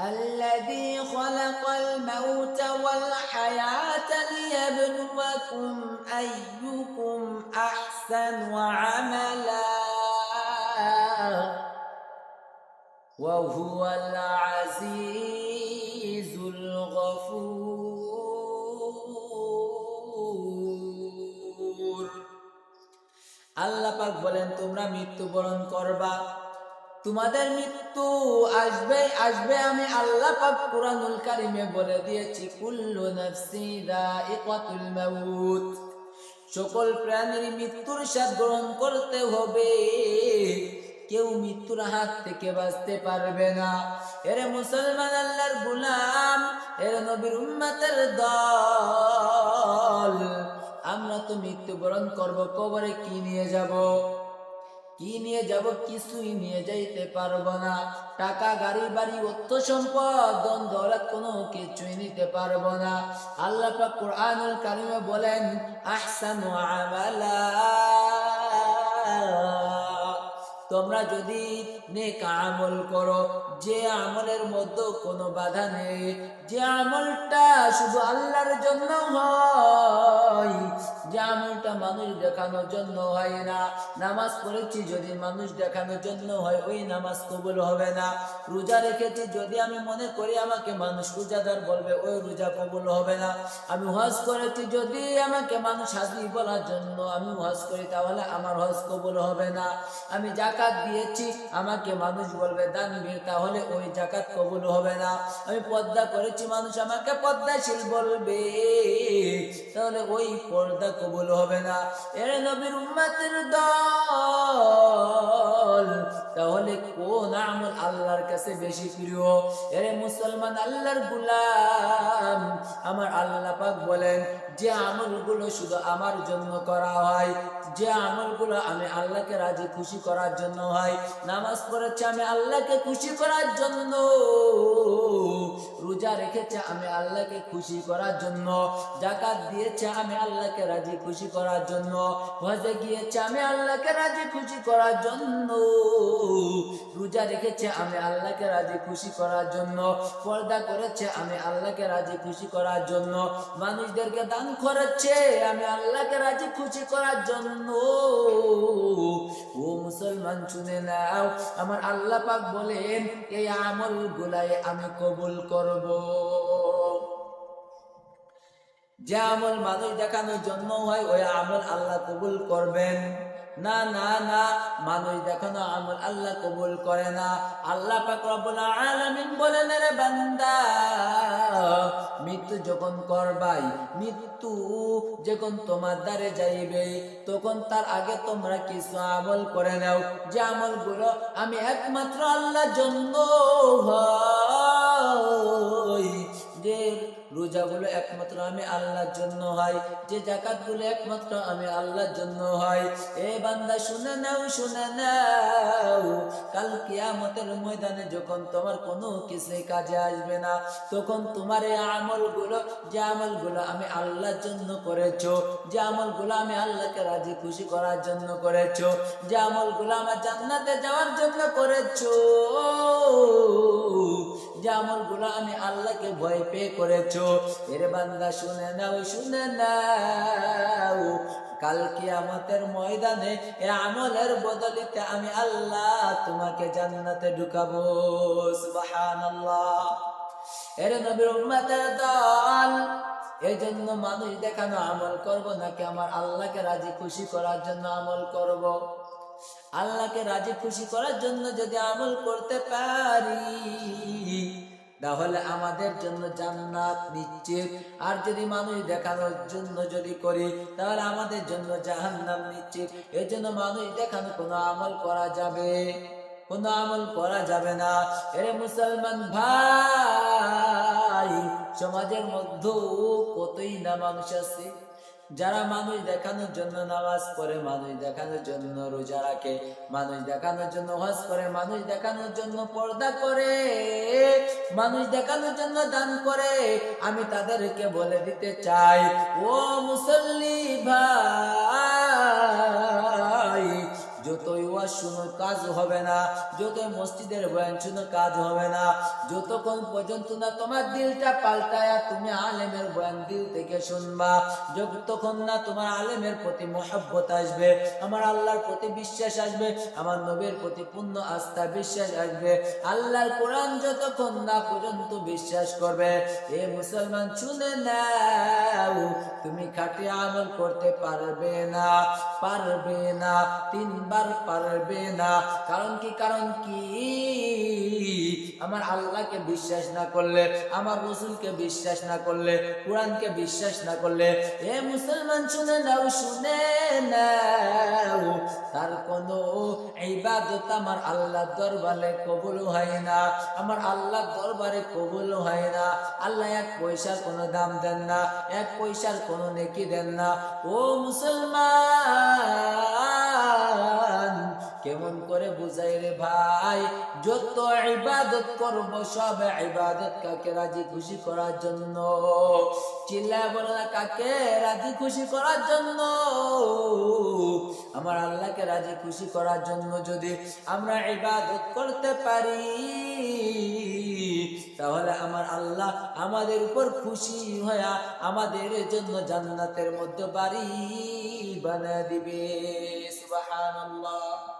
الذي خلق الموت والحياة ليبلوكم أيكم أحسن عملا وهو العزيز الغفور আল্লাহ পাক বলেন তোমরা মৃত্যুবরণ করবা তোমাদের মৃত্যু আসবে আসবে আমি আল্লাহ পাক কুরআনুল কারিমে বলে দিয়েছি, কুল্লু নাফসি দাইকাতুল মাউত। সকল প্রাণীর মৃত্যুর স্বাদ গ্রহণ করতে হবে। কেউ মৃত্যুর হাত থেকে বাঁচতে পারবে না। এরে মুসলমান আল্লাহর গুলাম, এরে নবীর উম্মতের দল, আমরা তো মৃত্যুবরণ করব, কবরে কি নিয়ে যাব? কি নিয়ে যাব কিছুই নিয়ে যাইতে পারব না। টাকা, গাড়ি, বাড়ি, অর্থ সম্পদ দন কোনো কিছুই নিতে পারব না। আল্লাহ পাক কোরআনুল বলেন, আহসানু আমালা। তোমরা যদি নেক আমল করো, যে আমলের মধ্যে কোনো বাধা নেই। যে আমলটা শুধু আল্লাহর জন্য হয়, যে আমলটা মানুষ দেখানোর জন্য হয় না। নামাজ পড়েছি যদি মানুষ দেখানোর জন্য হয়, ওই নামাজ কবুল হবে না। রোজা রেখেছি যদি আমি মনে করি আমাকে মানুষ রোজাদার বলবে, ওই রোজা কবুল হবে না। আমি হজ করেছি যদি আমাকে মানুষ হাজি বলার জন্য আমি হজ করি, তাহলে আমার হজ কবুল হবে না। আমি জাকাত দিয়েছি, আমাকে মানুষ বলবে দান বীর তাহলে ওই জাকাত কবুল হবে না। আমি পর্দা করেছি, মানুষ আমাকে পর্দাশীল বলবে, তাহলে ওই পর্দা কবুল হবে না। এর নবীর উম্মাতের দল তাহলে কোন আমল আল্লাহর কাছে বেশি প্রিয়? এরে মুসলমান আল্লাহর গুলাম, আমার আল্লাহ পাক বলেন, যে আমলগুলো শুধু আমার জন্য করা হয়, যে আমলগুলো আমি আল্লাহকে রাজি খুশি করার জন্য হয়, নামাজ পড়েছে আমি আল্লাহকে খুশি করার জন্য, রোজা রেখেছে আমি আল্লাহকে খুশি করার জন্য, জাকাত দিয়েছে আমি আল্লাহকে রাজি খুশি করার জন্য হজে গিয়েছে আমি আল্লাহকে রাজি খুশি করার জন্য। রোজা রেখেছে, আমি আল্লাহকে রাজি খুশি করার জন্য। পর্দা করেছে, আমি আল্লাহকে রাজি খুশি করার জন্য। মানুষদেরকে দান করেছে, আমি আল্লাহকে রাজি খুশি করার জন্য। ও মুসলমান, শুনে নাও, আমার আল্লাহ পাক বলেন, এই আমল গুলাই আমি কবুল করব। যে আমল মানুষ দেখানোর জন্য হয়, ওই আমল আল্লাহ কবুল করবেন। না না না, মানুষ দেখানো আমল আল্লাহ কবুল করে না। আল্লাহ আলামিন বলেন রে বান্দা, মৃত্যু যখন করবাই, মৃত্যু যখন তোমার দ্বারে যাইবে, তখন তার আগে তোমরা কিছু আমল করে নাও। যে আমলগুলো আমি একমাত্র আল্লাহ জন্য রোজাগুলো একমাত্র আমি আল্লাহর জন্য হয়। যে জাকাতগুলো একমাত্র আমি আল্লাহর জন্য হয়। এ বান্দা, শুনে নাও শুনে নাও। কাল কিয়ামতের ময়দানে যখন তোমার কোনো কিছু কাজে আসবে না, তখন তোমার এই আমলগুলো, যে আমলগুলো আমি আল্লাহর জন্য করেছ, যে আমলগুলো আমি আল্লাহকে রাজি, খুশি করার জন্য করেছ, যে আমলগুলো আমার জান্নাতে যাওয়ার জন্য করেছ যে আমলগুলো আমি আল্লাহকে ভয় পেয়ে করেছ, এর বান্দা, শুনে নাও শুনে নাও। কাল কিয়ামতের ময়দানে এ আমলের বদলিতে আমি আল্লাহ তোমাকে জান্নাতে ঢুকাবো। সুবহানাল্লাহ। এর নবীর দল এই জন্য মানুষ দেখানো আমল করব নাকি আমার আল্লাহকে রাজি, খুশি করার জন্য আমল করব? আল্লাহকে রাজি খুশি করার জন্য যদি আমল করতে পারি, তাহলে আমাদের জন্য জান্নাত নিশ্চিত। আর যদি মানুষ দেখানোর জন্য যদি করি, তাহলে আমাদের জন্য জাহান্নাম নিশ্চিত। এর জন্য মানুষ দেখানো কোনো আমল করা যাবে, কোনো আমল করা যাবে না। এরে মুসলমান ভাই, সমাজের মধ্যেও কতই না মানুষ আছে। যারা মানুষ দেখানোর জন্য নামাজ পড়ে, মানুষ দেখানোর জন্য রোজা রাখে, মানুষ দেখানোর জন্য হজ করে, মানুষ দেখানোর জন্য পর্দা করে, মানুষ দেখানোর জন্য দান করে, আমি তাদেরকে বলে দিতে চাই, ও মুসল্লি ভাই যতই ওয়াজ শুনো কাজ হবে না, যতই মসজিদের বয়ান শুনো কাজ হবে না, যতক্ষণ পর্যন্ত না তোমার দিলটা পাল্টায়া তুমি আলেমের বয়ান দিল থেকে শুনবা, যতক্ষণ না তোমার আলেমের প্রতি মহব্বত আসবে, আমার আল্লাহর প্রতি বিশ্বাস আসবে, আমার নবীর প্রতি পূর্ণ আস্থা বিশ্বাস আসবে, আল্লাহর কোরআন যতক্ষণ না পর্যন্ত বিশ্বাস করবে, এ মুসলমান শুনে নাও, তুমি খাটি আমল করতে পারবে না পারবে না তিনবার পারবে না। কারণ কি কারণ কি? আমার আল্লাহকে বিশ্বাস না করলে, আমার রসুলকে বিশ্বাস না করলে, কোরআনকে বিশ্বাস না করলে, এ মুসলমান শুনে নাও শুনে নাও, তার কোনো ইবাদত আমার আল্লাহ দরবারে কবুল হয় না। আমার আল্লাহ দরবারে কবুল হয় না। আল্লাহ এক পয়সার কোনো দাম দেন না, এক পয়সার কোনো নেকি দেন না। ও মুসলমান! কেমন করে বুঝাই রে ভাই? যত ইবাদত করব, সব ইবাদত কাকে রাজি খুশি করার জন্য? চিল্লায় বলো না, কাকে রাজি খুশি করার জন্য? আমার আল্লাহকে রাজি খুশি করার জন্য যদি আমরা ইবাদত করতে পারি, তাহলে আমার আল্লাহ আমাদের উপর খুশি হয়ে আমাদের জন্য জান্নাতের মধ্যে বাড়ি বানা দিবে। সুবহানাল্লাহ।